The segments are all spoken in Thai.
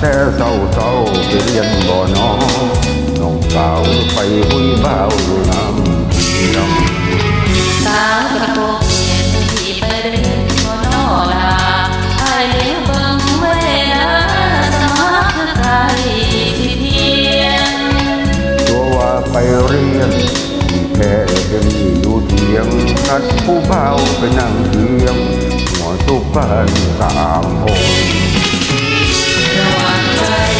แต่เศร้าเศร้าไปเรียนบ่อนอน้องสาวไปหุยบ้าวอยู่น้ำเทียมสาวกระโปรงเห็นที่ไปเดินบนนอลาไอ้เลี้ยวเบิ่งเวลาสมัครไทยสิเพียงตัวว่าไปเรียนแค่เดินอยู่เทียงนัดผู้บ่าวไปนั่งเทียงหัวสุบ้านสามหงระหว่าง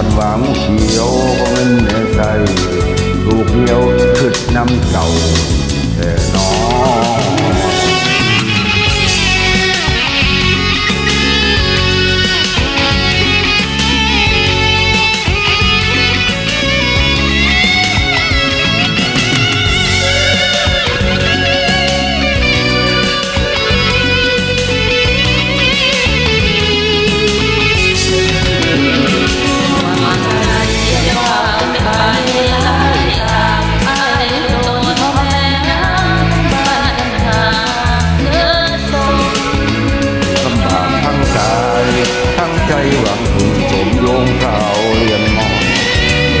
กันกันวางเขียวก็เงินในใจลูกเดียวขึ้นน้ำเก่าแต่น้อง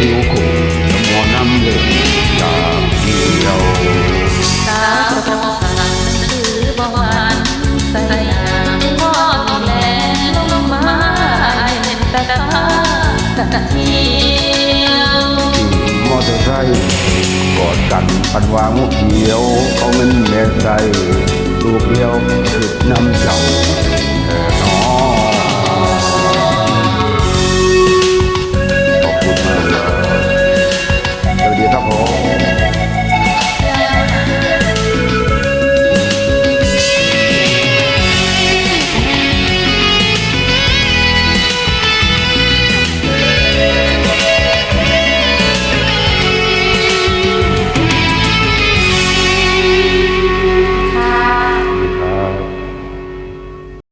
ผิวขุ่นจะมัวน้ำเลืองจากเดียวสาวกระโรงใส่หนังสือบ่หันใส่หนาพ่อตกแรงลงมาเห็นกระตากันเทียวมอเตอร์ไซค์กอดกันปันวางเขียว เขาเงินแม่ใจลูกเดียวคือน้ำเจ้า